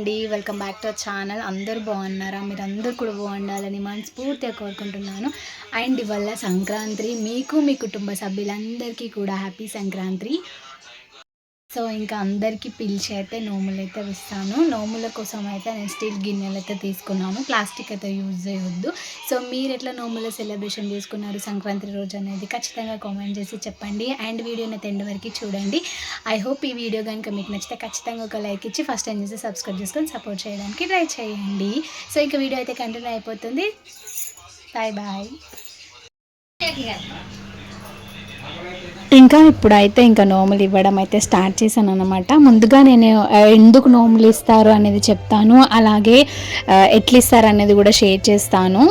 అండి. Welcome back to channel అందరూ బాగున్నారా? మీరు అందరు కూడా బాగుండాలని మనస్ఫూర్తిగా కోరుకుంటున్నాను. అండ్ ఇవాళ సంక్రాంతి మీకు మీ కుటుంబ సభ్యులందరికీ కూడా హ్యాపీ సంక్రాంతి. సో ఇంకా అందరికీ పిలిచి అయితే నోములు అయితే ఇస్తాను నోముల కోసం అయితే నేను స్టీల్ గిన్నెలు అయితే తీసుకున్నాను. ప్లాస్టిక్ అయితే యూజ్ చేయొద్దు. సో మీరు ఎట్లా నోముల సెలబ్రేషన్ చేసుకున్నారు సంక్రాంతి రోజు అనేది ఖచ్చితంగా కామెంట్ చేసి చెప్పండి. అండ్ వీడియోని అయితే ఎండ్ వరకు చూడండి. ఐ హోప్ ఈ వీడియో కనుక మీకు నచ్చితే ఖచ్చితంగా ఒక లైక్ ఇచ్చి ఫస్ట్ టైం చేసి సబ్స్క్రైబ్ చేసుకొని సపోర్ట్ చేయడానికి ట్రై చేయండి. సో ఇంకా వీడియో అయితే కంటిన్యూ అయిపోతుంది. Bye bye. ఇంకా ఇప్పుడైతే ఇంకా నోములు ఇవ్వడం అయితే స్టార్ట్ చేశాను అనమాట ముందుగా నేను ఎందుకు నోములు ఇస్తారు అనేది చెప్తాను. అలాగే ఎట్లిస్తారు ఇస్తారు అనేది కూడా షేర్ చేస్తాను.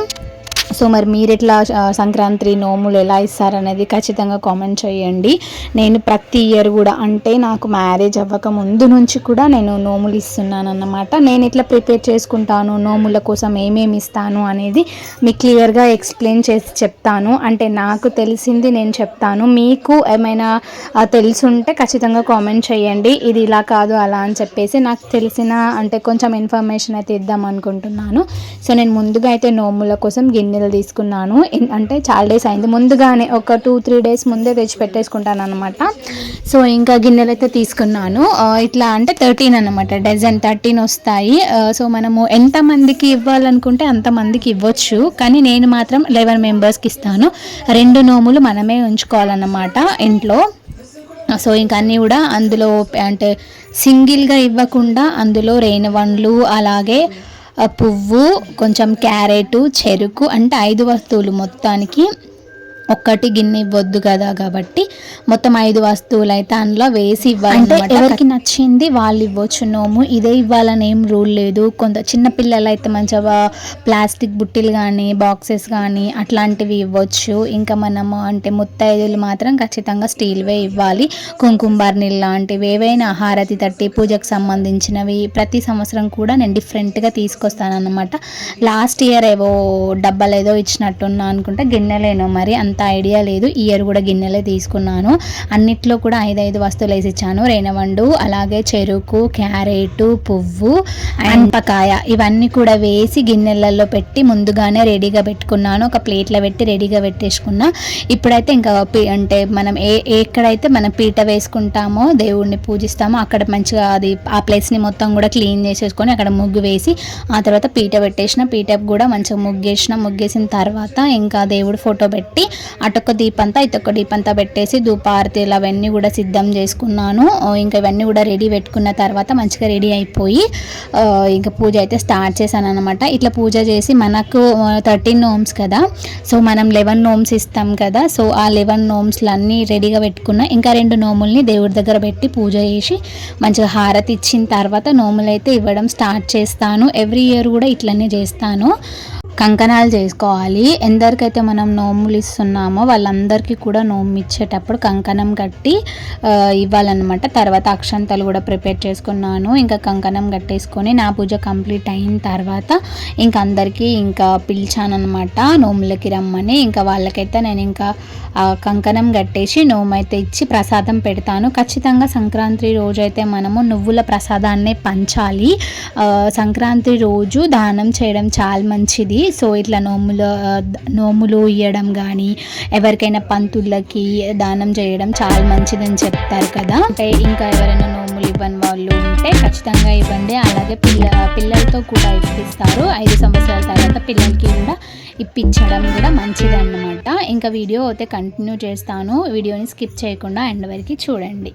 సో మరి మీరు ఎట్లా సంక్రాంతి నోములు ఎలా ఇస్తారు అనేది ఖచ్చితంగా కామెంట్ చేయండి. నేను ప్రతి ఇయర్ కూడా అంటే నాకు మ్యారేజ్ అవ్వక ముందు నుంచి కూడా నేను నోములు ఇస్తున్నాను అన్నమాట నేను ఎట్లా ప్రిపేర్ చేసుకుంటాను నోముల కోసం ఏమేమి ఇస్తాను అనేది మీకు క్లియర్గా ఎక్స్ప్లెయిన్ చేసి చెప్తాను. అంటే నాకు తెలిసింది నేను చెప్తాను. మీకు ఏమైనా తెలుసుంటే ఖచ్చితంగా కామెంట్ చేయండి. ఇది ఇలా కాదు అలా అని చెప్పేసి నాకు తెలిసిన అంటే కొంచెం ఇన్ఫర్మేషన్ అయితే ఇద్దాం అనుకుంటున్నాను. సో నేను ముందుగా అయితే నోముల కోసం గిన్నె గిన్నెలు తీసుకున్నాను. అంటే చాలా డేస్ అయింది. ముందుగానే ఒక టూ త్రీ డేస్ ముందే తెచ్చి పెట్టేసుకుంటాను అనమాట సో ఇంకా గిన్నెలు అయితే తీసుకున్నాను. ఇట్లా అంటే థర్టీన్ అనమాట డజన్ థర్టీన్ వస్తాయి. సో మనము ఎంతమందికి ఇవ్వాలనుకుంటే అంతమందికి ఇవ్వచ్చు. కానీ నేను మాత్రం లెవెన్ మెంబర్స్కి ఇస్తాను. రెండు నోములు మనమే ఉంచుకోవాలన్నమాట ఇంట్లో. సో ఇంకా అన్నీ కూడా అందులో అంటే సింగిల్గా ఇవ్వకుండా అందులో రేణువండ్లు అలాగే పువ్వు కొంచెం క్యారెట్ చెరుకు అంటే ఐదు వస్తువులు మొత్తానికి. ఒక్కటి గిన్నె ఇవ్వద్దు కదా కాబట్టి మొత్తం ఐదు వస్తువులు అయితే అందులో వేసి ఇవ్వాలి ఎవరికి నచ్చింది వాళ్ళు ఇవ్వచ్చు. నోము ఇదే ఇవ్వాలని ఏం రూల్ లేదు. కొంత చిన్న పిల్లలు అయితే మంచిగా ప్లాస్టిక్ బుట్టిలు కానీ బాక్సెస్ కానీ అట్లాంటివి ఇవ్వచ్చు. ఇంకా మనము అంటే ముత్తైదులు మాత్రం ఖచ్చితంగా స్టీల్వే ఇవ్వాలి. కుంకుమ బర్నీలు లాంటివి ఏవైనా హారతి తట్టి పూజకు సంబంధించినవి ప్రతి సంవత్సరం కూడా నేను డిఫరెంట్గా తీసుకొస్తాను అనమాట లాస్ట్ ఇయర్ ఏవో డబ్బాలు ఏదో ఇచ్చినట్టున్నా అనుకుంటే గిన్నెలేనో మరి అంత ఐడియా లేదు. ఇయర్ కూడా గిన్నెలే తీసుకున్నాను. అన్నిట్లో కూడా ఐదు ఐదు వస్తువులు వేసి ఇచ్చాను. రేణవండు అలాగే చెరుకు క్యారెట్ పువ్వు అంపకాయ ఇవన్నీ కూడా వేసి గిన్నెలలో పెట్టి ముందుగానే రెడీగా పెట్టుకున్నాను. ఒక ప్లేట్లో పెట్టి రెడీగా పెట్టేసుకున్నా. ఇప్పుడైతే ఇంకా పీ- అంటే మనం ఏ ఎక్కడైతే మనం పీట వేసుకుంటామో దేవుడిని పూజిస్తామో అక్కడ మంచిగా అది ఆ ప్లేస్ని మొత్తం కూడా క్లీన్ చేసేసుకొని అక్కడ ముగ్గు వేసి ఆ తర్వాత పీట పెట్టేసిన. పీట కూడా మంచిగా ముగ్గేసిన. ముగ్గేసిన తర్వాత ఇంకా దేవుడు ఫోటో పెట్టి అటొక దీపంతా ఇటొక్క దీపంతా పెట్టేసి ధూపారతీలు అవన్నీ కూడా సిద్ధం చేసుకున్నాను. ఇంకా ఇవన్నీ కూడా రెడీ పెట్టుకున్న తర్వాత మంచిగా రెడీ అయిపోయి ఇంకా పూజ అయితే స్టార్ట్ చేశాను అనమాట ఇట్లా పూజ చేసి మనకు థర్టీన్ నోమ్స్ కదా. సో మనం లెవెన్ నోమ్స్ ఇస్తాం కదా. సో ఆ లెవెన్ నోమ్స్లు అన్నీ రెడీగా పెట్టుకున్నా ఇంకా రెండు నోముల్ని దేవుడి దగ్గర పెట్టి పూజ చేసి మంచిగా హారతి ఇచ్చిన తర్వాత నోములు అయితే ఇవ్వడం స్టార్ట్ చేస్తాను. ఎవ్రీ ఇయర్ కూడా ఇట్లనే చేస్తాను. కంకణాలు చేసుకోవాలి. ఎందరికైతే మనం నోములు ఇస్తున్నామో వాళ్ళందరికీ కూడా నోము ఇచ్చేటప్పుడు కంకణం కట్టి ఇవ్వాలన్నమాట. తర్వాత అక్షంతలు కూడా ప్రిపేర్ చేసుకున్నాను. ఇంకా కంకణం కట్టేసుకొని నా పూజ కంప్లీట్ అయిన తర్వాత ఇంకా అందరికీ ఇంకా పిలిచానమాట నోములకి రమ్మని. ఇంకా వాళ్ళకైతే నేను ఇంకా కంకణం కట్టేసి నోము అయితే ఇచ్చి ప్రసాదం పెడతాను. ఖచ్చితంగా సంక్రాంతి రోజు అయితే మనము నువ్వుల ప్రసాదాన్ని పంచాలి. సంక్రాంతి రోజు దానం చేయడం చాలా మంచిది. సో ఇట్లా నోములు నోములు ఇవ్వడం కానీ ఎవరికైనా పంతులకి దానం చేయడం చాలా మంచిదని చెప్తారు కదా. అంటే ఇంకా ఎవరైనా నోములు ఇవ్వని వాళ్ళు ఉంటే ఖచ్చితంగా ఇవ్వండి. అలాగే పిల్ల పిల్లలతో కూడా ఇప్పిస్తారు. ఐదు సంవత్సరాల తర్వాత పిల్లలకి కూడా ఇప్పించడం కూడా మంచిది అన్నమాట ఇంకా వీడియో అయితే కంటిన్యూ చేస్తాను. వీడియోని స్కిప్ చేయకుండా ఎండ్ వరకు చూడండి.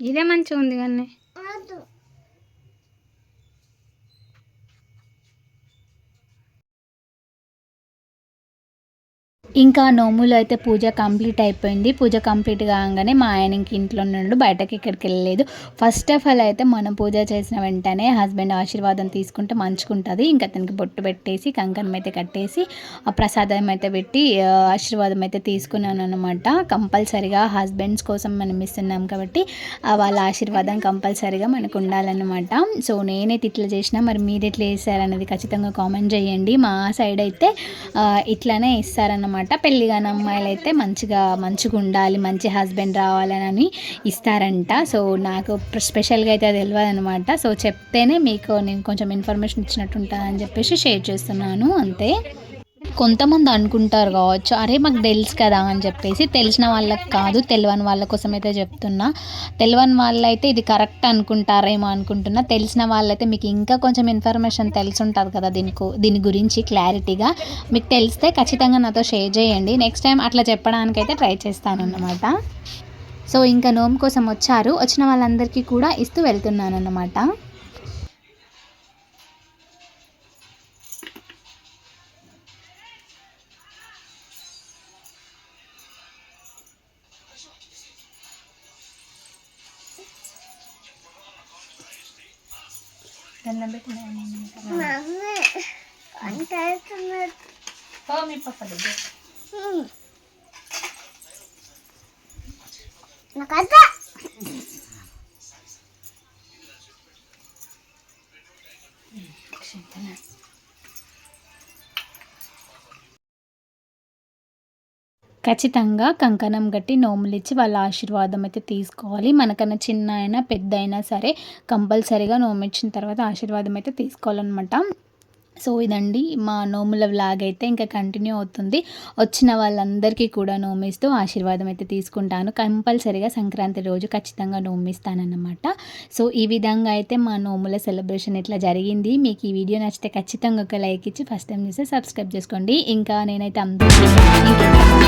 ఇదే మంచిగా ఉంది కానీ. ఇంకా నోములు అయితే పూజ కంప్లీట్ అయిపోయింది. పూజ కంప్లీట్ కాగానే మా ఆయన ఇంక ఇంట్లో నుండి బయటకి ఎక్కడికి వెళ్ళలేదు. ఫస్ట్ ఆఫ్ ఆల్ అయితే మనం పూజ చేసిన వెంటనే హస్బెండ్ ఆశీర్వాదం తీసుకుంటే మంచుకుంటుంది. ఇంకా అతనికి బొట్టు పెట్టేసి కంకణం అయితే కట్టేసి ఆ ప్రసాదం అయితే పెట్టి ఆశీర్వాదం అయితే తీసుకున్నాను అనమాట కంపల్సరిగా హస్బెండ్స్ కోసం మనం ఇస్తున్నాం కాబట్టి వాళ్ళ ఆశీర్వాదం కంపల్సరిగా మనకు ఉండాలన్నమాట. సో నేనైతే ఇట్లా చేసినా మరి మీరు ఎట్లా చేశారన్నది ఖచ్చితంగా కామెంట్ చేయండి. మా సైడ్ అయితే ఇట్లానే ఇస్తారన్నమాట. పెళ్ళి కాని అమ్మాయిలు అయితే మంచిగా మంచిగా ఉండాలి మంచి హస్బెండ్ రావాలని ఇస్తారంట. సో నాకు స్పెషల్గా అయితే అది తెలియదు అనమాట సో చెప్తేనే మీకు నేను కొంచెం ఇన్ఫర్మేషన్ ఇచ్చినట్టు ఉంటుందని చెప్పేసి షేర్ చేస్తున్నాను. అంతే. కొంతమంది అనుకుంటారు కావచ్చు అరే మాకు తెలుసు కదా అని చెప్పేసి తెలిసిన వాళ్ళకి కాదు తెలియని వాళ్ళ కోసం అయితే చెప్తున్నా. తెలియని వాళ్ళైతే ఇది కరెక్ట్ అనుకుంటారేమో అనుకుంటున్నా. తెలిసిన వాళ్ళైతే మీకు ఇంకా కొంచెం ఇన్ఫర్మేషన్ తెలిసి ఉంటుంది కదా దీనికి దీని గురించి క్లారిటీగా. మీకు తెలిస్తే ఖచ్చితంగా నాతో షేర్ చేయండి. నెక్స్ట్ టైం అట్లా చెప్పడానికైతే ట్రై చేస్తాను అన్నమాట సో ఇంకా నోమ్ కోసం వచ్చారు. వచ్చిన వాళ్ళందరికీ కూడా ఇస్తూ వెళ్తున్నాను అన్నమాట Nanlambit na yan. Mami, ang tayo na. Oo, may papalabot. Hmm. Nakata! Hmm, sinta na. ఖచ్చితంగా కంకణం కట్టి నోములు ఇచ్చి వాళ్ళ ఆశీర్వాదం అయితే తీసుకోవాలి. మనకన్నా చిన్న అయినా పెద్ద అయినా సరే కంపల్సరీగా నోము ఇచ్చిన తర్వాత ఆశీర్వాదం అయితే తీసుకోవాలన్నమాట. సో ఇదండి మా నోముల వ్లాగ్ అయితే ఇంకా కంటిన్యూ అవుతుంది. వచ్చిన వాళ్ళందరికీ కూడా నోమిస్తూ ఆశీర్వాదం అయితే తీసుకుంటాను. కంపల్సరీగా సంక్రాంతి రోజు ఖచ్చితంగా నోమిస్తానన్నమాట. సో ఈ విధంగా అయితే మా నోముల సెలబ్రేషన్ ఇట్లా జరిగింది. మీకు ఈ వీడియో నచ్చితే ఖచ్చితంగా ఒక లైక్ ఇచ్చి ఫస్ట్ టైం చూస్తే సబ్స్క్రైబ్ చేసుకోండి. ఇంకా నేనైతే అందరికీ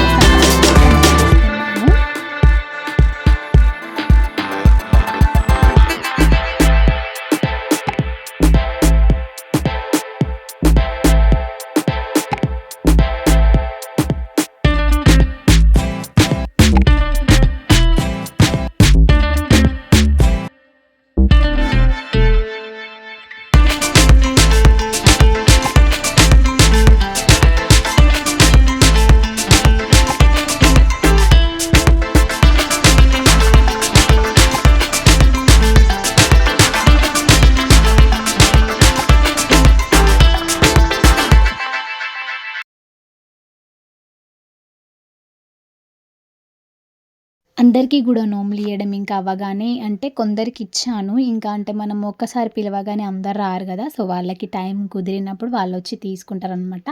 అందరికీ కూడా నోములు ఇవ్వడం ఇంకా అవ్వగానే అంటే కొందరికి ఇచ్చాను ఇంకా అంటే మనం ఒక్కసారి పిలవగానే అందరు రారు కదా సో వాళ్ళకి టైం కుదిరినప్పుడు వాళ్ళు వచ్చి తీసుకుంటారనమాట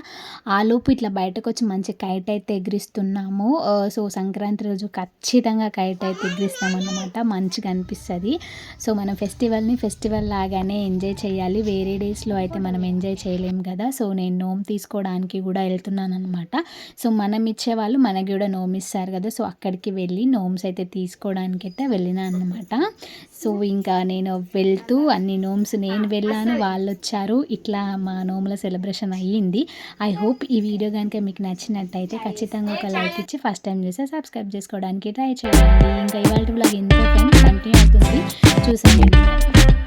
ఆలోపు ఇట్లా బయటకు వచ్చి మంచి కైట్ అయితే ఎగిరిస్తున్నాము. సో సంక్రాంతి రోజు ఖచ్చితంగా కైట్ అయితే ఎగిరిస్తామన్నమాట. మంచిగా అనిపిస్తుంది. సో మనం ఫెస్టివల్ని ఫెస్టివల్ లాగానే ఎంజాయ్ చేయాలి. వేరే డేస్లో అయితే మనం ఎంజాయ్ చేయలేము కదా సో నేను నోమ్ తీసుకోవడానికి కూడా వెళ్తున్నాను అనమాట సో మనం ఇచ్చేవాళ్ళు మనకి కూడా నోమిస్తారు కదా సో అక్కడికి వెళ్ళి నోమ్స్ అయితే తీసుకోవడానికి అయితే వెళ్ళినా అనమాట సో ఇంకా నేను వెళ్తూ అన్ని నోమ్స్ నేను వెళ్ళాను వాళ్ళు వచ్చారు ఇట్లా మా నోముల సెలబ్రేషన్ అయ్యింది. ఐ హోప్ ఈ వీడియో కనుక మీకు నచ్చినట్టయితే ఖచ్చితంగా ఒక లైక్ ఇచ్చి ఫస్ట్ టైం చూస్తే సబ్స్క్రైబ్ చేసుకోవడానికి ట్రై చేయండి. ఇంకా ఇవాళ బ్లాగ్ ఫ్రెండ్స్ కంటిన్యూ అవుతుంది. చూసానండి